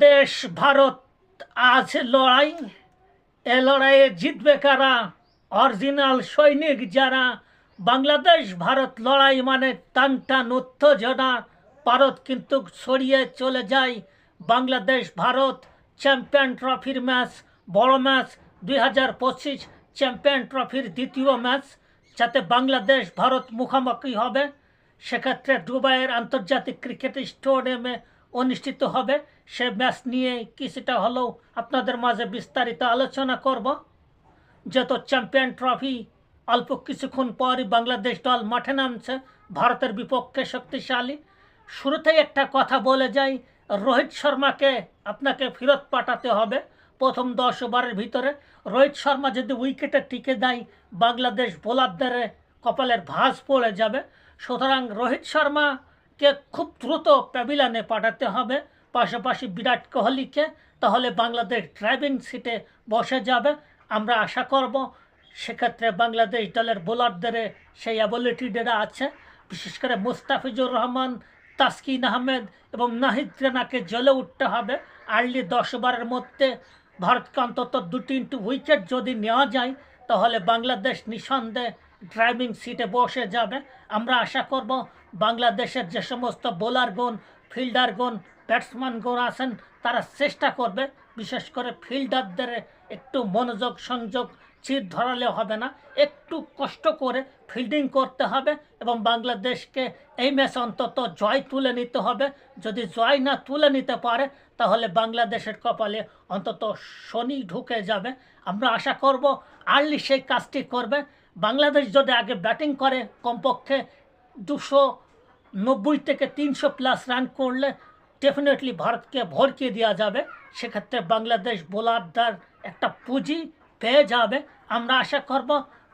বাংলাদেশ, ভারত আজ লড়াই। এ লড়াইয়ে জিতবে কারা? অরিজিনাল সৈনিক যারা? বাংলাদেশ, ভারত লড়াই মানে টান টান উত্তেজনা। ভারত কিন্তু ছড়িয়ে চলে যায়। বাংলাদেশ, ভারত চ্যাম্পিয়ন ট্রফির ম্যাচ, বড় ম্যাচ, দুই হাজার পঁচিশ চ্যাম্পিয়ন ট্রফির দ্বিতীয় ম্যাচ, যাতে বাংলাদেশ, ভারত মুখোমুখি হবে। সেক্ষেত্রে দুবাইয়ের আন্তর্জাতিক ক্রিকেট স্টেডিয়ামে অনুষ্ঠিত হবে। সে ম্যাচ নিয়ে কিছুটা হলেও আপনাদের মাঝে বিস্তারিত আলোচনা করব। যত চ্যাম্পিয়ন ট্রফি অল্প কিছুক্ষণ পরই বাংলাদেশ দল মাঠে নামছে, ভারতের বিপক্ষে শক্তিশালী। শুরুতেই একটা কথা বলে যাই, রোহিত শর্মাকে আপনাকে ফেরত পাঠাতে হবে প্রথম দশ ওভারের ভিতরে। রোহিত শর্মা যদি উইকেটে টিকে দেয়, বাংলাদেশ বোলারদের কপালের ভাঁজ পড়ে যাবে। সুতরাং রোহিত শর্মাকে খুব দ্রুত প্যাভিলানে পাঠাতে হবে, পাশাপাশি বিরাট কোহলিকে, তাহলে বাংলাদেশ ড্রাইভিং সিটে বসে যাবে। আমরা আশা করব সেক্ষেত্রে বাংলাদেশ দলের বোলারদের সেই অ্যাবিলিটিটা আছে। বিশেষ করে মুস্তাফিজুর রহমান, তাসকিন আহমেদ এবং নাহিদ রানাকে জ্বলে উঠতে হবে। আর্লি দশ ওভারের মধ্যে ভারতকে অন্তত দু তিনটি উইকেট যদি নেওয়া যায়, তাহলে বাংলাদেশ নিঃসন্দেহে ড্রাইভিং সিটে বসে যাবে। আমরা আশা করব বাংলাদেশের যে সমস্ত বোলারগণ ফিল্ডারগণ ব্যাটসম্যানগণ আছেন, তারা চেষ্টা করবে, বিশেষ করে ফিল্ডারদের একটু মনোযোগ, সংযোগ চির ধরালে হবে না। একটু কষ্ট করে ফিল্ডিং করতে হবে এবং বাংলাদেশকে এই ম্যাচ অন্তত জয় তুলে নিতে হবে। যদি জয় না তুলে নিতে পারে, তাহলে বাংলাদেশের কপালে অন্তত শনি ঢুকে যাবে। আমরা আশা করব আর্লি সেই কাজটি করবে। বাংলাদেশ যদি আগে ব্যাটিং করে কমপক্ষে দুশো নব্বই থেকে তিনশো প্লাস রান করলে ডেফিনেটলি ভারতকে ভরকিয়ে দেওয়া যাবে। সেক্ষেত্রে বাংলাদেশ বোলারদের একটা পুঁজি পেয়ে যাবে। আমরা আশা করব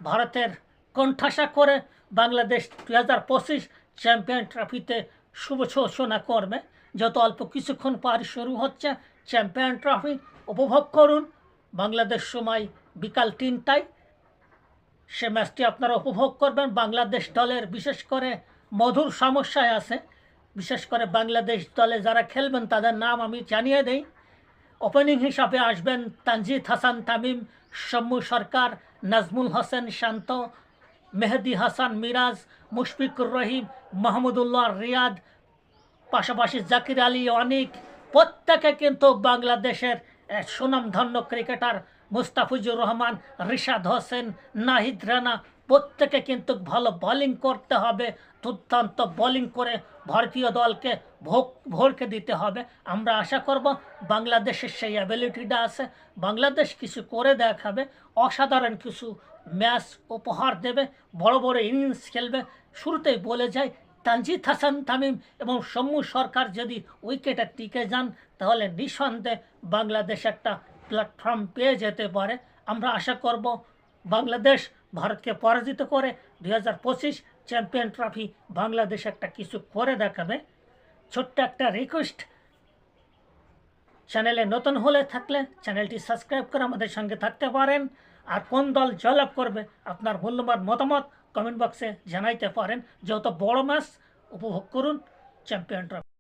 ভারতের কণ্ঠাসা করে বাংলাদেশ দু হাজার পঁচিশ চ্যাম্পিয়ন ট্রফিতে শুভ ঘোষণা করবে। যত অল্প কিছুক্ষণ পর শুরু হচ্ছে চ্যাম্পিয়ন ট্রফি উপভোগ করুন। বাংলাদেশ সময় বিকাল তিনটায়। সে ম্যাচটি আপনারা উপভোগ করবেন। বাংলাদেশ দলের, বিশেষ করে মধুর সমস্যায় আছে, বিশেষ করে বাংলাদেশ দলে যারা খেলবেন তাদের নাম আমি জানিয়ে দেই। ওপেনিং হিসাবে আসবেন তানজিদ হাসান, তামিম, শম্মু সরকার, নাজমুল হোসেন শান্ত, মেহেদি হাসান, মিরাজ, মুশফিকুর রহিম, মাহমুদুল্লাহ রিয়াদ, পাশাপাশি জাকির আলী, অনিক। প্রত্যেকে কিন্তু বাংলাদেশের সুনামধন্য ক্রিকেটার মুস্তাফিজুর রহমান, রিশাদ হোসেন, নাহিদ রানা, প্রত্যেকে কিন্তু ভালো বোলিং করতে হবে, দুর্দান্ত বোলিং করে ভারতীয় দলকে ভোগ, ভোরকে দিতে হবে। আমরা আশা করব বাংলাদেশের সেই অ্যাবিলিটিটা আছে। বাংলাদেশ কিছু করে দেখাবে, অসাধারণ কিছু ম্যাচ উপহার দেবে, বড় বড় ইনিংস খেলবে। শুরুতেই বলে যায়, তানজিদ হাসান তামিম এবং সম্মু সরকার যদি উইকেটে টিকে যান, তাহলে নিঃসন্দেহে বাংলাদেশ একটা প্ল্যাটফর্ম পেয়ে যেতে পারে। আমরা আশা করব বাংলাদেশ ভারতকে পরাজিত করে দুই হাজার পঁচিশ চ্যাম্পিয়ন ট্রফি বাংলাদেশ একটা কিছু করে দেখাবে। ছোট্ট একটা রিকোয়েস্ট চ্যানেলে নতুন হলে থাকলে চ্যানেলটি সাবস্ক্রাইব করে আমাদের সঙ্গে থাকতে পারেন। আর কোন দল জয়লাভ করবে, আপনার মূল্যবান মতামত কমেন্ট বক্সে জানাইতে পারেন। যত বড় ম্যাচ উপভোগ করুন চ্যাম্পিয়ন ট্রফি